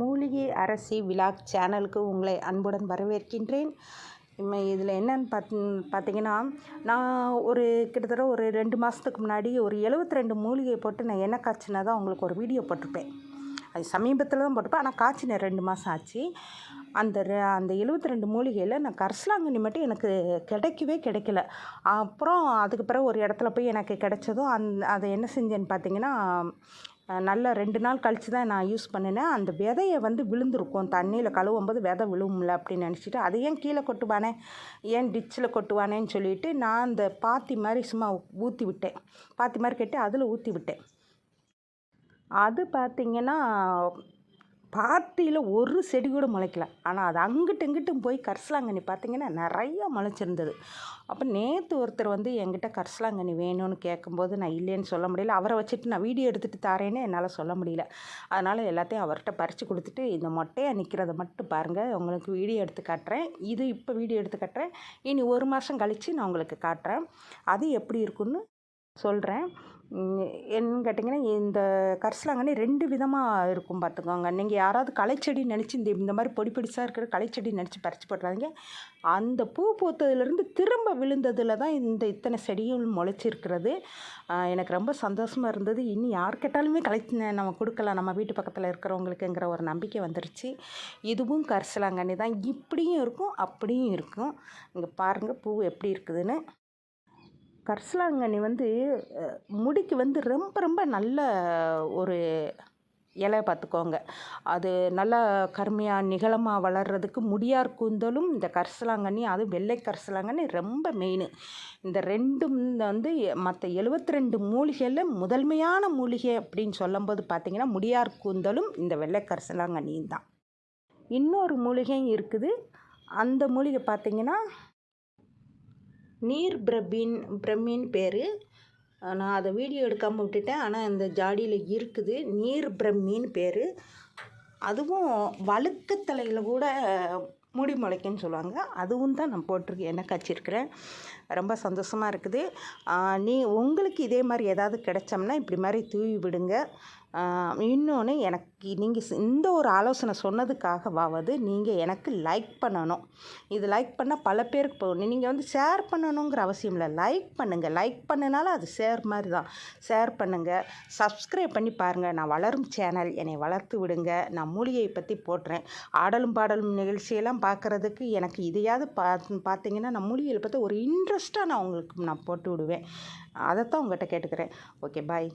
மூலிகை அரசி விலாக் சேனலுக்கு உங்களை அன்புடன் வரவேற்கின்றேன். இம்மை இதில் என்னன்னு பாத் பார்த்தீங்கன்னா நான் ஒரு கிட்டத்தட்ட ஒரு ரெண்டு மாதத்துக்கு முன்னாடி ஒரு எழுபத்தி ரெண்டு மூலிகை போட்டு நான் என்ன காய்ச்சினா தான் உங்களுக்கு ஒரு வீடியோ போட்டிருப்பேன். அது சமீபத்தில் தான் போட்டிருப்பேன். ஆனால் காய்ச்சினேன் ரெண்டு மாதம் ஆச்சு. அந்த அந்த எழுபத்தி ரெண்டு மூலிகையில் நான் கரிசலாங்கண்ணி மட்டும் எனக்கு கிடைக்கவே கிடைக்கல. அப்புறம் அதுக்கு பிறகு ஒரு இடத்துல போய் எனக்கு கிடைச்சதும் அந் அதை என்ன செஞ்சேன்னு பார்த்தீங்கன்னா நல்லா ரெண்டு நாள் கழித்து தான் நான் யூஸ் பண்ணினேன். அந்த விதையை வந்து விழுந்திருக்கும். தண்ணியில் கழுவும் போது விதை விழுவும்ல அப்படின்னு நினச்சிட்டு அதை ஏன் கீழே கொட்டுவானே? ஏன் டிச்சில் கொட்டுவானேன்னு சொல்லிட்டு நான் அந்த பாத்தி மாதிரி சும்மா ஊற்றி விட்டேன். பாத்தி மாதிரி கட்டி அதில் ஊற்றி விட்டேன். அது பார்த்திங்கன்னா பாத்தியில் ஒரு செடி கூட முளைக்கல. ஆனால் அது அங்கிட்டு இங்கிட்டும் போய் கரிசலாங்கண்ணி பார்த்திங்கன்னா நிறையா முளைச்சிருந்தது. அப்போ நேற்று ஒருத்தர் வந்து என்கிட்ட கரிசலாங்கண்ணி வேணும்னு கேட்கும்போது நான் இல்லைன்னு சொல்ல முடியல. அவரை வச்சுட்டு நான் வீடியோ எடுத்துகிட்டு தாரேன்னு என்னால் சொல்ல முடியல. அதனால் எல்லாத்தையும் அவர்கிட்ட பறித்து கொடுத்துட்டு இந்த மொட்டையாக நிற்கிறத மட்டும் பாருங்கள் உங்களுக்கு வீடியோ எடுத்து காட்டுறேன். இது இப்போ வீடியோ எடுத்து காட்டுறேன். இனி ஒரு மாதம் கழித்து நான் உங்களுக்கு காட்டுறேன். அது எப்படி இருக்குன்னு சொல்கிறேன் என்னன்னு கேட்டிங்கன்னா இந்த கரிசலாங்கண்ணி ரெண்டு விதமாக இருக்கும் பார்த்துக்கோங்க. நீங்கள் யாராவது களைச்செடி நினச்சி இந்த இந்த மாதிரி பொடி பொடிசாக இருக்கிற களைச்செடி நினச்சி பறித்து போட்டுறாதீங்க. அந்த பூ பூத்ததுலேருந்து திரும்ப விழுந்ததில் தான் இந்த இத்தனை செடியும் முளைச்சிருக்கிறது. எனக்கு ரொம்ப சந்தோஷமாக இருந்தது. இனி யார் கேட்டாலுமே களை நம்ம கொடுக்கலாம். நம்ம வீட்டு பக்கத்தில் இருக்கிறவங்களுக்குங்கிற ஒரு நம்பிக்கை வந்துருச்சு. இதுவும் கரிசலாங்கண்ணி தான். இப்படியும் இருக்கும் அப்படியும் இருக்கும். இங்கே பாருங்கள் பூ எப்படி இருக்குதுன்னு. கரிசலாங்கண்ணி வந்து முடிக்கு வந்து ரொம்ப ரொம்ப நல்ல ஒரு இலை பார்த்துக்கோங்க. அது நல்லா கருமையாக நிகழமாக வளர்கிறதுக்கு முடியார் கூந்தலும் இந்த கரிசலாங்கண்ணி அதுவும் வெள்ளை கரிசலாங்கண்ணி ரொம்ப மெயின் இந்த ரெண்டும் வந்து மற்ற எழுபத்தி ரெண்டு மூலிகையில் முதன்மையான மூலிகை அப்படின்னு சொல்லும்போது பார்த்திங்கன்னா முடியார் கூந்தலும் இந்த வெள்ளை கரிசலாங்கண்ணியும் தான். இன்னொரு மூலிகையும் இருக்குது. அந்த மூலிகை பார்த்திங்கன்னா நீர் பிரபின் பிரம்மின் பேர். நான் அதை வீடியோ எடுக்காமல் விட்டுட்டேன். ஆனால் இந்த ஜாடியில் இருக்குது நீர் பிரம்மின்னு பேர். அதுவும் வழுக்கு தலையில் கூட முடி முளைக்குன்னு சொல்லுவாங்க. அதுவும் தான் நான் போட்டிருக்கேன். என்ன காய்ச்சிருக்கிறேன்? ரொம்ப சந்தோஷமாக இருக்குது. நீ உங்களுக்கு இதே மாதிரி ஏதாவது கிடைச்சோம்னா இப்படி மாதிரி தூவி விடுங்க. இன்னொன்று எனக்கு நீங்கள் இந்த ஒரு ஆலோசனை சொன்னதுக்காகவாவது நீங்கள் எனக்கு லைக் பண்ணணும். இது லைக் பண்ணால் பல பேருக்கு போகணும் நீங்கள் வந்து ஷேர் பண்ணணுங்கிற அவசியம் இல்லை. லைக் பண்ணுங்கள் லைக் பண்ணனால அது ஷேர் மாதிரி தான். ஷேர் பண்ணுங்கள் சப்ஸ்கிரைப் பண்ணி பாருங்கள் நான் வளரும் சேனல் என்னை வளர்த்து விடுங்க. நான் மூலிகையை பற்றி போடுறேன். ஆடலும் பாடலும் நிகழ்ச்சியெல்லாம் பார்க்குறதுக்கு எனக்கு இதையாவது பார்த்து பார்த்தீங்கன்னா நான் மூலிகையை பற்றி ஒரு இன்ட்ரெஸ்ட்டாக நான் உங்களுக்கு நான் போட்டு விடுவேன். அதைத்தான் உங்கள்கிட்ட கேட்டுக்கிறேன். Okay bye